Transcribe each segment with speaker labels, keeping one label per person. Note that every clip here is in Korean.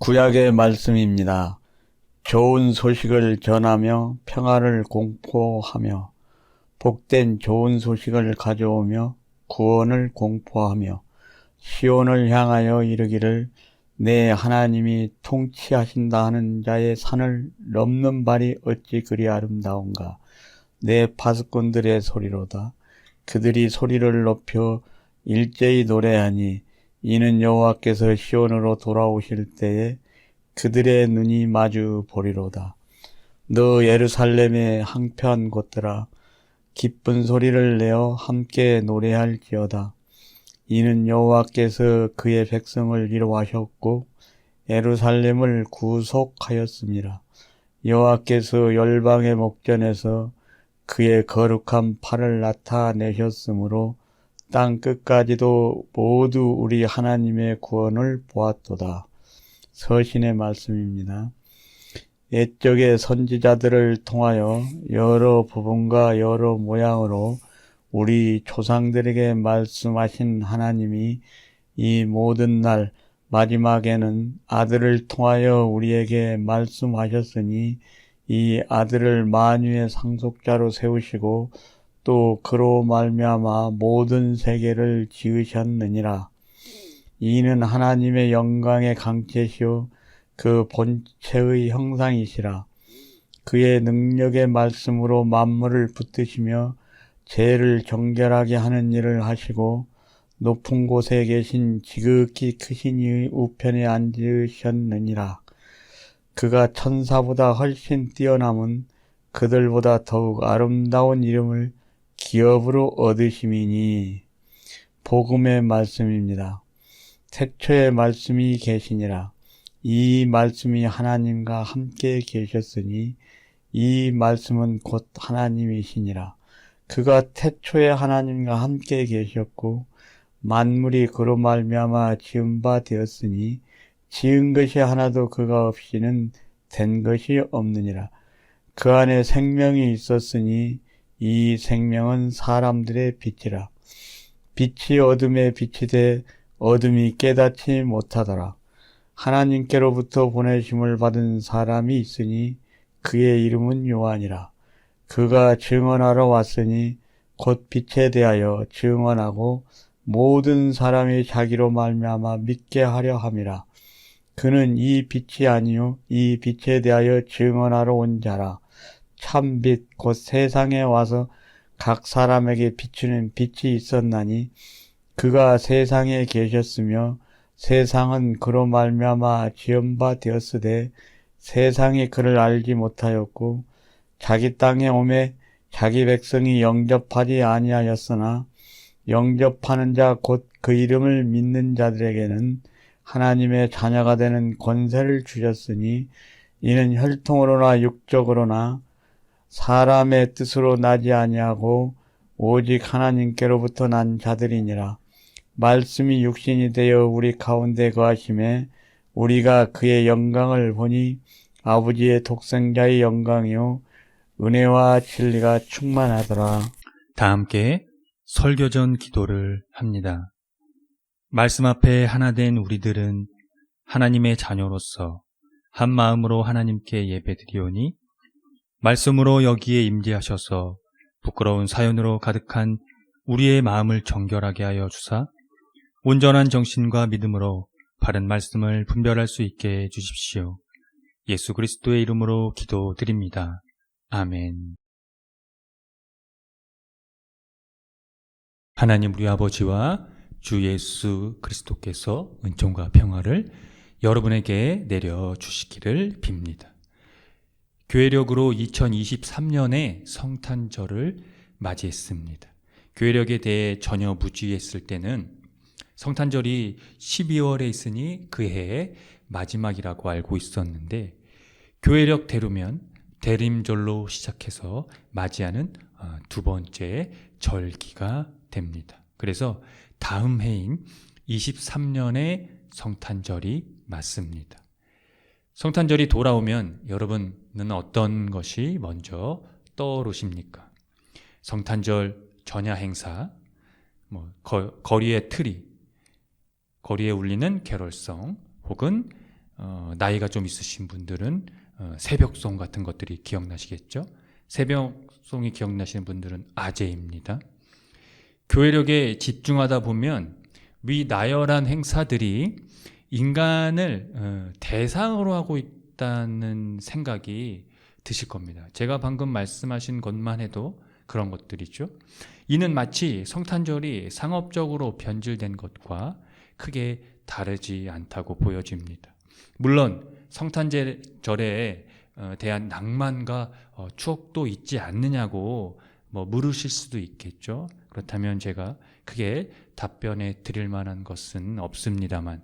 Speaker 1: 구약의 말씀입니다. 좋은 소식을 전하며 평화를 공포하며 복된 좋은 소식을 가져오며 구원을 공포하며 시온을 향하여 이르기를 내 하나님이 통치하신다 하는 자의 산을 넘는 발이 어찌 그리 아름다운가 내 파수꾼들의 소리로다 그들이 소리를 높여 일제히 노래하니 이는 여호와께서 시온으로 돌아오실 때에 그들의 눈이 마주 보리로다. 너 예루살렘의 항편 곳들아 기쁜 소리를 내어 함께 노래할지어다. 이는 여호와께서 그의 백성을 이루하셨고 예루살렘을 구속하였습니다. 여호와께서 열방의 목전에서 그의 거룩한 팔을 나타내셨으므로 땅 끝까지도 모두 우리 하나님의 구원을 보았도다. 서신의 말씀입니다. 옛적의 선지자들을 통하여 여러 부분과 여러 모양으로 우리 조상들에게 말씀하신 하나님이 이 모든 날 마지막에는 아들을 통하여 우리에게 말씀하셨으니 이 아들을 만유의 상속자로 세우시고 또 그로 말미암아 모든 세계를 지으셨느니라. 이는 하나님의 영광의 강체시요 그 본체의 형상이시라. 그의 능력의 말씀으로 만물을 붙드시며 죄를 정결하게 하는 일을 하시고 높은 곳에 계신 지극히 크신 이의 우편에 앉으셨느니라. 그가 천사보다 훨씬 뛰어남은 그들보다 더욱 아름다운 이름을 기업으로 얻으심이니 복음의 말씀입니다. 태초의 말씀이 계시니라. 이 말씀이 하나님과 함께 계셨으니 이 말씀은 곧 하나님이시니라. 그가 태초에 하나님과 함께 계셨고 만물이 그로 말미암아 지은 바 되었으니 지은 것이 하나도 그가 없이는 된 것이 없느니라. 그 안에 생명이 있었으니 이 생명은 사람들의 빛이라. 빛이 어둠에 빛이 돼 어둠이 깨닫지 못하더라. 하나님께로부터 보내심을 받은 사람이 있으니 그의 이름은 요한이라. 그가 증언하러 왔으니 곧 빛에 대하여 증언하고 모든 사람이 자기로 말미암아 믿게 하려 함이라. 그는 이 빛이 아니요 이 빛에 대하여 증언하러 온 자라. 참빛 곧 세상에 와서 각 사람에게 비추는 빛이 있었나니 그가 세상에 계셨으며 세상은 그로 말미암아 지은 바 되었으되 세상이 그를 알지 못하였고 자기 땅에 오매 자기 백성이 영접하지 아니하였으나 영접하는 자 곧 그 이름을 믿는 자들에게는 하나님의 자녀가 되는 권세를 주셨으니 이는 혈통으로나 육적으로나 사람의 뜻으로 나지 아니하고 오직 하나님께로부터 난 자들이니라. 말씀이 육신이 되어 우리 가운데 거하심에 우리가 그의 영광을 보니 아버지의 독생자의 영광이요 은혜와 진리가 충만하더라.
Speaker 2: 다 함께 설교 전 기도를 합니다. 말씀 앞에 하나 된 우리들은 하나님의 자녀로서 한 마음으로 하나님께 예배드리오니 말씀으로 여기에 임재하셔서 부끄러운 사연으로 가득한 우리의 마음을 정결하게 하여 주사 온전한 정신과 믿음으로 바른 말씀을 분별할 수 있게 해 주십시오. 예수 그리스도의 이름으로 기도드립니다. 아멘. 하나님 우리 아버지와 주 예수 그리스도께서 은총과 평화를 여러분에게 내려 주시기를 빕니다. 교회력으로 2023년에 성탄절을 맞이했습니다. 교회력에 대해 전혀 무지했을 때는 성탄절이 12월에 있으니 그 해의 마지막이라고 알고 있었는데 교회력 대로면 대림절로 시작해서 맞이하는 어, 두 번째 절기가 됩니다. 그래서 다음 해인 23년의 성탄절이 맞습니다. 성탄절이 돌아오면 여러분 은 어떤 것이 먼저 떠오르십니까? 성탄절 전야 행사, 뭐 거, 거리의 트리, 거리에 울리는 캐롤성, 혹은 어, 나이가 좀 있으신 분들은 어, 새벽송 같은 것들이 기억나시겠죠? 새벽송이 기억나시는 분들은 아재입니다. 교회력에 집중하다 보면 위 나열한 행사들이 인간을 어, 대상으로 하고 있 다는 생각이 드실 겁니다. 제가 방금 말씀하신 것만 해도 그런 것들이죠. 이는 마치 성탄절이 상업적으로 변질된 것과 크게 다르지 않다고 보여집니다. 물론 성탄절에 어, 대한 낭만과 어, 추억도 있지 않느냐고 뭐 물으실 수도 있겠죠. 그렇다면 제가 크게 답변해 드릴 만한 것은 없습니다만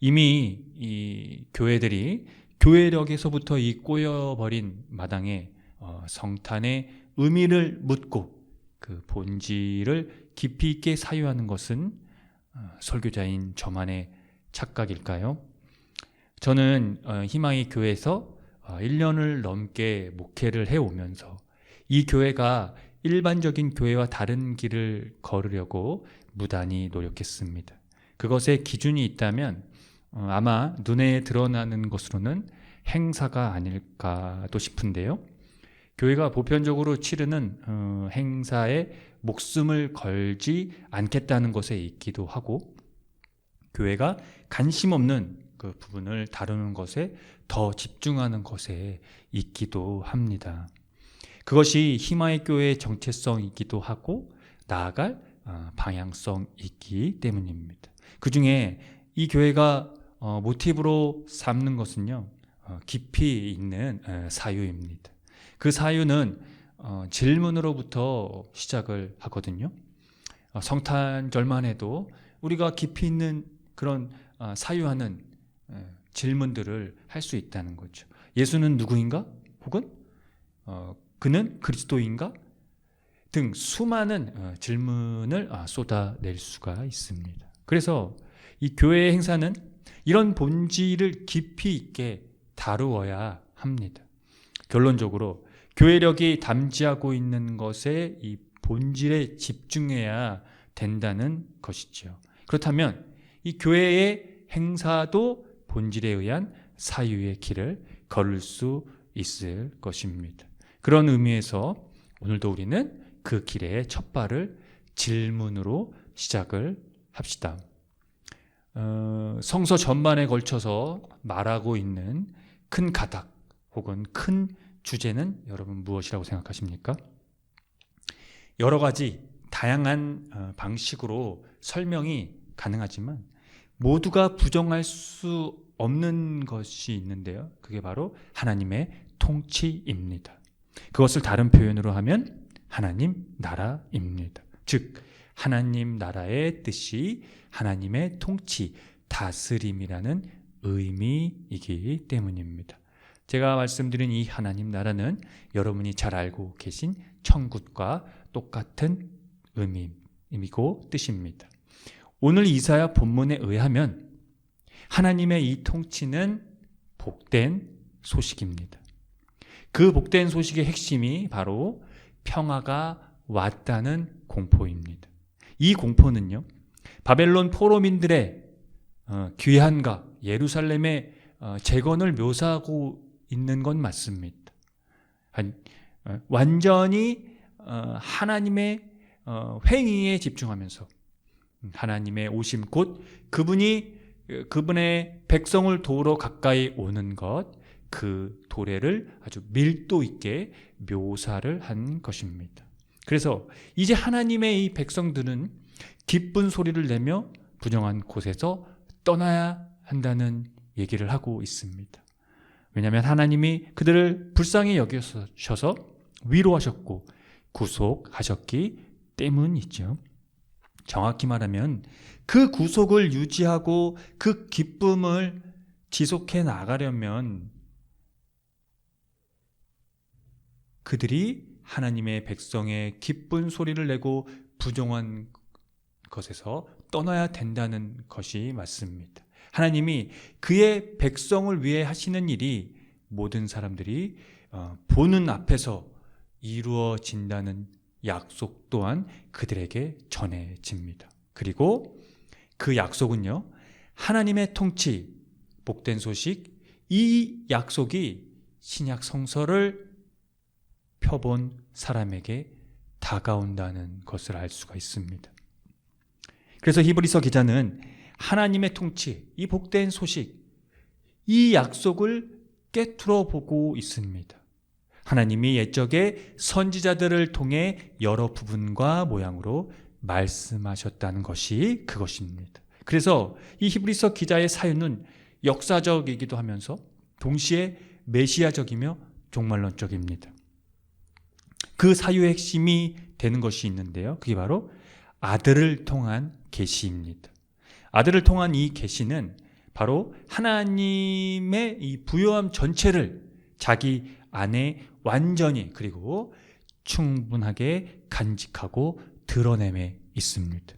Speaker 2: 이미 이 교회들이 교회력에서부터 이 꼬여버린 마당에 어, 성탄의 의미를 묻고 그 본질을 깊이 있게 사유하는 것은 어, 설교자인 저만의 착각일까요? 저는 어, 희망의 교회에서 어, 1년을 넘게 목회를 해오면서 이 교회가 일반적인 교회와 다른 길을 걸으려고 무단히 노력했습니다. 그것에 기준이 있다면 어, 아마 눈에 드러나는 것으로는 행사가 아닐까도 싶은데요. 교회가 보편적으로 치르는 어, 행사에 목숨을 걸지 않겠다는 것에 있기도 하고 교회가 관심 없는 그 부분을 다루는 것에 더 집중하는 것에 있기도 합니다. 그것이 희망의 교회의 정체성이기도 하고 나아갈 어, 방향성이기 때문입니다. 그 중에 이 교회가 어, 모티브로 삼는 것은요 어, 깊이 있는 어, 사유입니다. 그 사유는 어, 질문으로부터 시작을 하거든요. 어, 성탄절만 해도 우리가 깊이 있는 그런 어, 사유하는 어, 질문들을 할 수 있다는 거죠. 예수는 누구인가? 혹은 어, 그는 그리스도인가? 등 수많은 어, 질문을 아, 쏟아낼 수가 있습니다. 그래서 이 교회의 행사는 이런 본질을 깊이 있게 다루어야 합니다. 결론적으로 교회력이 담지하고 있는 것에 이 본질에 집중해야 된다는 것이지요. 그렇다면 이 교회의 행사도 본질에 의한 사유의 길을 걸을 수 있을 것입니다. 그런 의미에서 오늘도 우리는 그 길의 첫 발을 질문으로 시작을 합시다. 어, 성서 전반에 걸쳐서 말하고 있는 큰 가닥 혹은 큰 주제는 여러분 무엇이라고 생각하십니까? 여러 가지 다양한 어, 방식으로 설명이 가능하지만 모두가 부정할 수 없는 것이 있는데요. 그게 바로 하나님의 통치입니다. 그것을 다른 표현으로 하면 하나님 나라입니다. 즉 하나님 나라의 뜻이 하나님의 통치, 다스림이라는 의미이기 때문입니다. 제가 말씀드린 이 하나님 나라는 여러분이 잘 알고 계신 천국과 똑같은 의미이고 뜻입니다. 오늘 이사야 본문에 의하면 하나님의 이 통치는 복된 소식입니다. 그 복된 소식의 핵심이 바로 평화가 왔다는 공포입니다. 이 공포는요, 바벨론 포로민들의 어, 귀환과 예루살렘의 어, 재건을 묘사하고 있는 건 맞습니다. 어, 완전히 하나님의 행위에 집중하면서 하나님의 오심 곧 그분이 그분의 백성을 도우러 가까이 오는 것, 그 도래를 아주 밀도 있게 묘사를 한 것입니다. 그래서 이제 하나님의 이 백성들은 기쁜 소리를 내며 부정한 곳에서 떠나야 한다는 얘기를 하고 있습니다. 왜냐하면 하나님이 그들을 불쌍히 여기셔서 위로하셨고 구속하셨기 때문이죠. 정확히 말하면 그 구속을 유지하고 그 기쁨을 지속해 나가려면 그들이 하나님의 백성의 기쁜 소리를 내고 부정한 것에서 떠나야 된다는 것이 맞습니다. 하나님이 그의 백성을 위해 하시는 일이 모든 사람들이 어, 보는 앞에서 이루어진다는 약속 또한 그들에게 전해집니다. 그리고 그 약속은요, 하나님의 통치, 복된 소식, 이 약속이 신약 성서를 펴본 사람에게 다가온다는 것을 알 수가 있습니다. 그래서 히브리서 기자는 하나님의 통치, 이 복된 소식, 이 약속을 깨뚫어 보고 있습니다. 하나님이 옛적에 선지자들을 통해 여러 부분과 모양으로 말씀하셨다는 것이 그것입니다. 그래서 이 히브리서 기자의 사유는 역사적이기도 하면서 동시에 메시아적이며 종말론적입니다. 그 사유의 핵심이 되는 것이 있는데요. 그게 바로 아들을 통한 계시입니다. 아들을 통한 이 계시는 바로 하나님의 이 부요함 전체를 자기 안에 완전히 그리고 충분하게 간직하고 드러냄에 있습니다.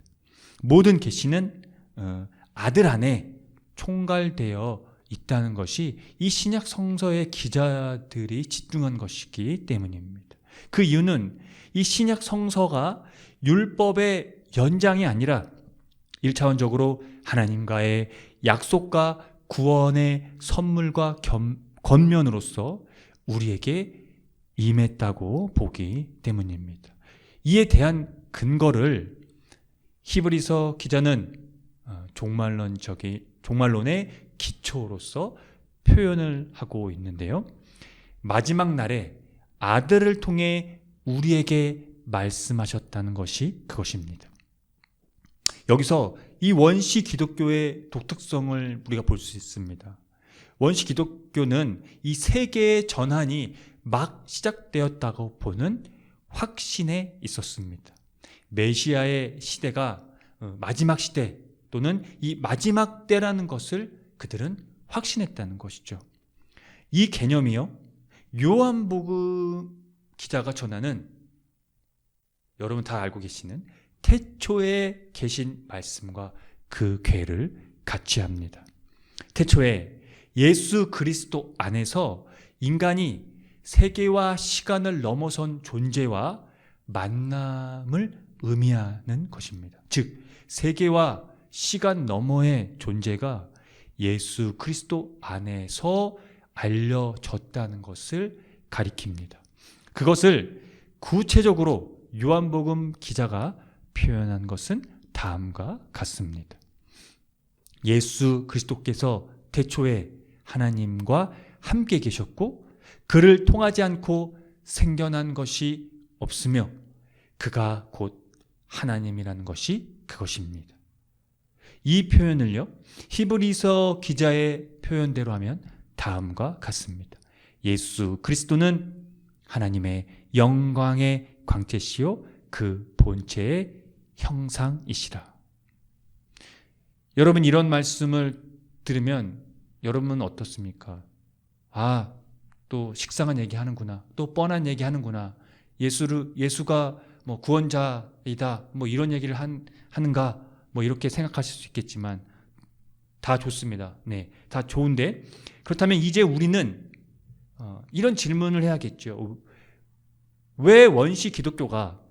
Speaker 2: 모든 계시는 어, 아들 안에 총괄되어 있다는 것이 이 신약 성서의 기자들이 집중한 것이기 때문입니다. 그 이유는 이 신약 성서가 율법의 연장이 아니라 1차원적으로 하나님과의 약속과 구원의 선물과 겸, 겉면으로서 우리에게 임했다고 보기 때문입니다. 이에 대한 근거를 히브리서 기자는 어, 종말론적이 종말론의 기초로서 표현을 하고 있는데요. 마지막 날에 아들을 통해 우리에게 말씀하셨다는 것이 그것입니다. 여기서 이 원시 기독교의 독특성을 우리가 볼 수 있습니다. 원시 기독교는 이 세계의 전환이 막 시작되었다고 보는 확신에 있었습니다. 메시아의 시대가 어, 마지막 시대 또는 이 마지막 때라는 것을 그들은 확신했다는 것이죠. 이 개념이요. 요한복음 기자가 전하는 여러분 다 알고 계시는 태초에 계신 말씀과 그 괴를 같이 합니다. 태초에 예수 그리스도 안에서 인간이 세계와 시간을 넘어선 존재와 만남을 의미하는 것입니다. 즉, 세계와 시간 너머의 존재가 예수 그리스도 안에서 알려졌다는 것을 가리킵니다. 그것을 구체적으로 요한복음 기자가 표현한 것은 다음과 같습니다. 예수 그리스도께서 태초에 하나님과 함께 계셨고 그를 통하지 않고 생겨난 것이 없으며 그가 곧 하나님이라는 것이 그것입니다. 이 표현을요, 히브리서 기자의 표현대로 하면 다음과 같습니다. 예수 그리스도는 하나님의 영광의 광채시요 그 본체의 형상이시라. 여러분 이런 말씀을 들으면 여러분은 어떻습니까? 아, 또 식상한 얘기 하는구나. 또 뻔한 얘기 하는구나. 예수를 예수가 뭐 구원자이다. 뭐 이런 얘기를 한, 하는가? 뭐 이렇게 생각하실 수 있겠지만 다 좋습니다. 네. 다 좋은데 그렇다면 이제 우리는 어, 이런 질문을 해야겠죠. 왜 원시 기독교가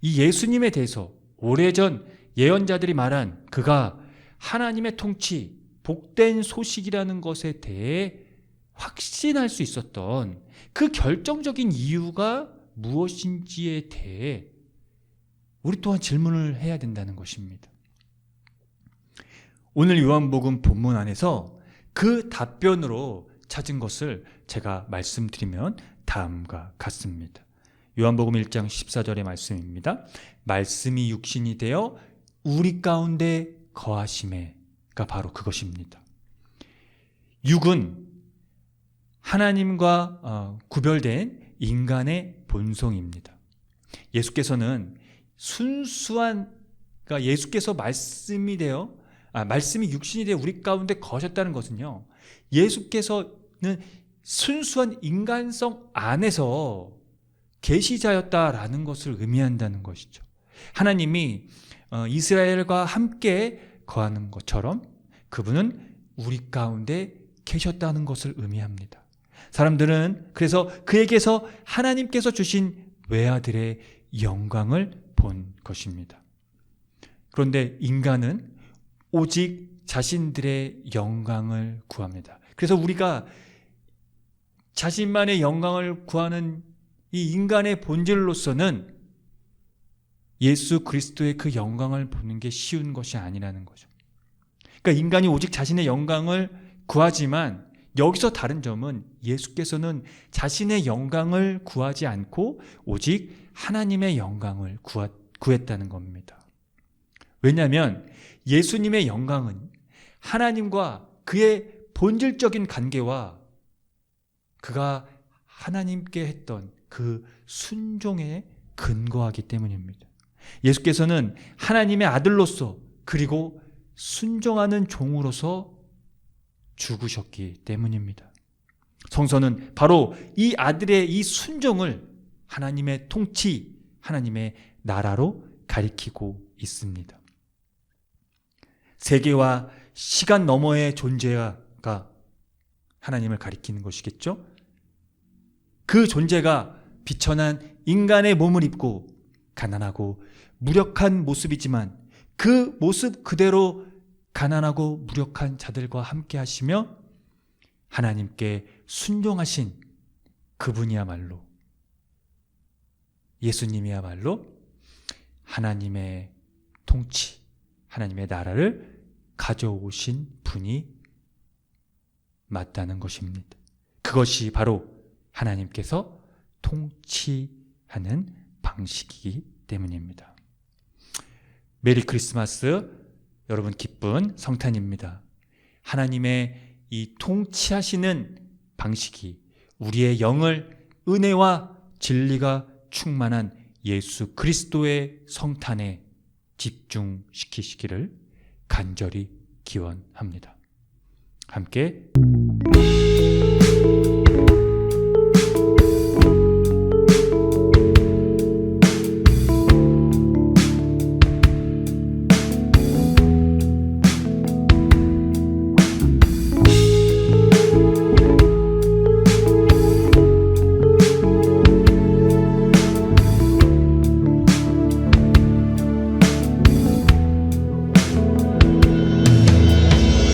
Speaker 2: 이 예수님에 대해서 오래전 예언자들이 말한 그가 하나님의 통치, 복된 소식이라는 것에 대해 확신할 수 있었던 그 결정적인 이유가 무엇인지에 대해 우리 또한 질문을 해야 된다는 것입니다. 오늘 요한복음 본문 안에서 그 답변으로 찾은 것을 제가 말씀드리면 다음과 같습니다. 요한복음 1장 14절의 말씀입니다. 말씀이 육신이 되어 우리 가운데 거하심에가 바로 그것입니다. 육은 하나님과 어, 구별된 인간의 본성입니다. 예수께서는 순수한 그러니까 예수께서 말씀이 되어 아, 말씀이 육신이 되어 우리 가운데 거셨다는 것은요. 예수께서는 순수한 인간성 안에서 계시자였다라는 것을 의미한다는 것이죠. 하나님이 어, 이스라엘과 함께 거하는 것처럼 그분은 우리 가운데 계셨다는 것을 의미합니다. 사람들은 그래서 그에게서 하나님께서 주신 외아들의 영광을 본 것입니다. 그런데 인간은 오직 자신들의 영광을 구합니다. 그래서 우리가 자신만의 영광을 구하는 이 인간의 본질로서는 예수 그리스도의 그 영광을 보는 게 쉬운 것이 아니라는 거죠. 그러니까 인간이 오직 자신의 영광을 구하지만 여기서 다른 점은 예수께서는 자신의 영광을 구하지 않고 오직 하나님의 영광을 구했다는 겁니다. 왜냐하면 예수님의 영광은 하나님과 그의 본질적인 관계와 그가 하나님께 했던 그 순종에 근거하기 때문입니다. 예수께서는 하나님의 아들로서 그리고 순종하는 종으로서 죽으셨기 때문입니다. 성서는 바로 이 아들의 이 순종을 하나님의 통치, 하나님의 나라로 가리키고 있습니다. 세계와 시간 너머의 존재가 하나님을 가리키는 것이겠죠? 그 존재가 비천한 인간의 몸을 입고 가난하고 무력한 모습이지만 그 모습 그대로 가난하고 무력한 자들과 함께 하시며 하나님께 순종하신 그분이야말로 예수님이야말로 하나님의 통치, 하나님의 나라를 가져오신 분이 맞다는 것입니다. 그것이 바로 하나님께서 통치하는 방식이기 때문입니다. 메리 크리스마스 여러분 기쁜 성탄입니다. 하나님의 이 통치하시는 방식이 우리의 영을 은혜와 진리가 충만한 예수 그리스도의 성탄에 집중시키시기를 간절히 기원합니다. 함께